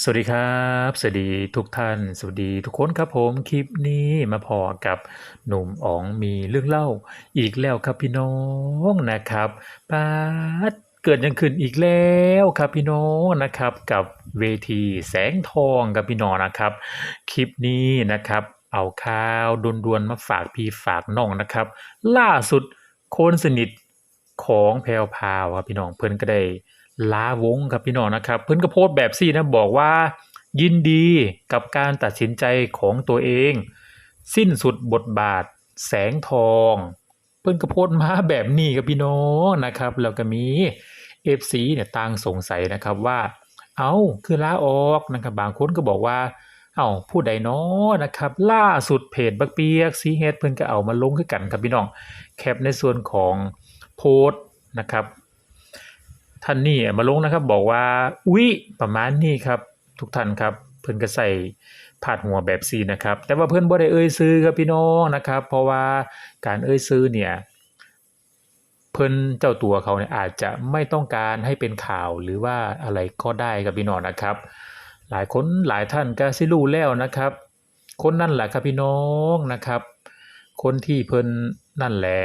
สวัสดีครับ สวัสดีทุกท่าน สวัสดีทุกคนครับผมคลิปนี้มาพอกับหนุ่มอ๋องมีเรื่องเล่าอีกแล้วครับพี่น้องนะครับปาดเกิดยังขึ้นอีกแล้วครับพี่น้องนะครับกับเวทีแสงทองกับพี่น้องนะครับ คลิปนี้นะครับเอาข่าวด่วนๆมาฝากพี่ฝากน้องนะครับ ล่าสุดคนสนิทของแพรวพาวครับพี่น้องเพิ่นก็ได้ ลาวงครับพี่น้องนะครับ เพิ่นก็โพสต์แบบซี่นะบอกว่า ยินดีกับการตัดสินใจของตัวเอง สิ้นสุดบทบาท แสงทอง เพิ่นก็โพสต์มาแบบนี้ครับพี่น้องนะครับแล้วก็มี FC เนี่ยต่างสงสัยนะครับว่า เอา้าคือลาออกนะครับบางคนก็บอกว่า เอา้าผู้ใดน้อนะครับ ล่าสุดเพจบักเปียกซีเฮดเพิ่นก็เอามาลงคือกันครับพี่น้อง แคปในส่วนของโพสต์นะครับ ท่านนี่มาลงนะครับ บอกว่าอุ๊ยประมาณนี้ครับ ทุกท่านครับ เพิ่นก็ใส่ผาดหัวแบบซีนะครับ แต่ว่าเพิ่อนบ่ได้เอ่ยซื้อครับพี่น้องนะครับ เพราะว่าการเอ่ยซื้อเนี่ยเพิ่นเจ้าตัวเขาเนี่ยอาจจะไม่ต้องการให้เป็นข่าวหรือว่าอะไรก็ได้ครับพี่น้องนะครับ หลายคนหลายท่านก็สิรู้แล้วนะครับ คนนั่นแหละครับพี่น้องนะครับ คนที่เพิ่นนั่นแหละ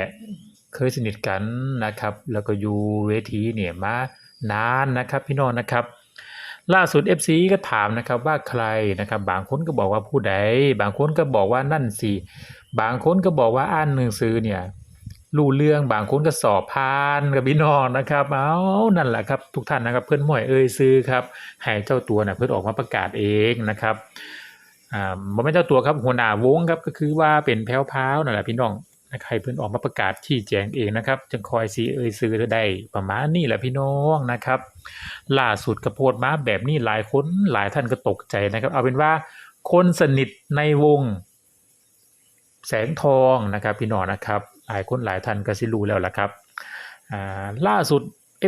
เคยสนิทกันนะครับ แล้วก็อยู่เวทีเนี่ยมานานนะครับพี่น้องนะครับ ล่าสุด FC ก็ถามนะครับว่าใครนะครับ บางคนก็บอกว่าผู้ใด บางคนก็บอกว่านั่นสิ บางคนก็บอกว่าอ่านหนังสือเนี่ยรู้เรื่องบางคนก็สอบผ่านกับพี่น้องนะครับ เอานั่นแหละครับ ทุกท่านนะครับ เพื่อนหมวยเอ่ยซื้อครับให้เจ้าตัวน่ะเพื่อนออกมาประกาศเองนะครับอ่าบ่แม่เจ้าตัวครับหัวหน้าวงครับก็คือว่าเป็นแพ้วๆนั่นแหละพี่น้อง ให้เพิ่นออกมาประกาศชี้แจงเองนะครับจึงคอยสิเอ่ยซื้อได้ประมาณนี้แหละพี่น้องนะครับล่าสุดกระโพดมาแบบนี้หลายคนหลายท่านก็ตกใจนะครับ เอาเป็นว่าคนสนิทในวง แสงทองนะครับ พี่น้องนะครับ หลายคนหลายท่านก็สิรู้แล้วล่ะครับอ่าล่าสุด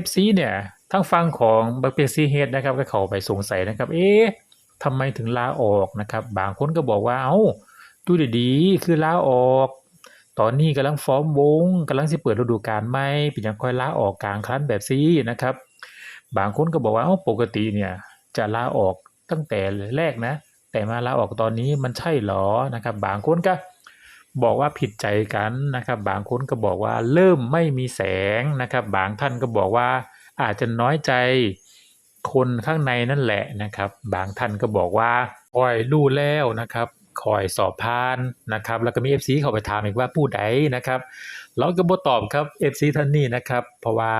FC เนี่ยทั้งฟังของบักเปียซีเฮดนะครับก็เข้าไปสงสัยนะครับ เอ๊ะทำไมถึงลาออกนะครับ บางคนก็บอกว่าเอ้าดูดีๆ คือลาออก ตอนนี้กำลังฟอร์มวงกำลังสิเปิดฤดูกาลใหมเป็นยังค่อยลาออกกลางคันแบบซี่นะครับ บางคนก็บอกว่าเอ้าปกติเนี่ยจะลาออกตั้งแต่แรกนะ แต่มาลาออกตอนนี้มันใช่หรอนะครับ บางคนก็บอกว่าผิดใจกันนะครับ บางคนก็บอกว่าเริ่มไม่มีแสงนะครับ บางท่านก็บอกว่าอาจจะน้อยใจคนข้างในนั่นแหละนะครับ บางท่านก็บอกว่าคอยรู้แล้วนะครับ คอยสอบผ่านนะครับแล้วก็มี FC เข้าไปถามอีกว่าผู้ใดนะครับเราก็บ่ตอบครับ FC ท่านนี้นะครับ เพราะว่า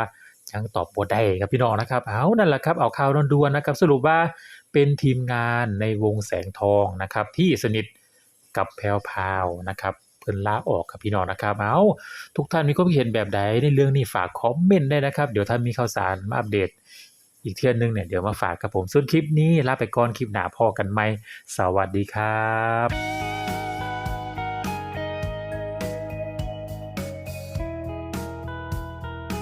ยังตอบบ่ได้ครับพี่น้องนะครับเอานั่นแหละครับเอาข่าวด่วนๆนะครับ สรุปว่าเป็นทีมงานในวงแสงทองนะครับ ที่สนิทกับแพรวพาวนะครับเพิ่นลาออกครับพี่น้องนะครับเอาทุกท่านมีความคิดเห็นแบบใดในเรื่องนี้ฝากคอมเมนต์ได้นะครับ เดี๋ยวถ้ามีข่าวสารมาอัปเดต อีกเทื่อนึงเนี่ยเดี๋ยวมาฝากกับผมส่วนคลิปนี้ลาไปก่อนคลิปหน้าพอกันไหมสวัสดีครับ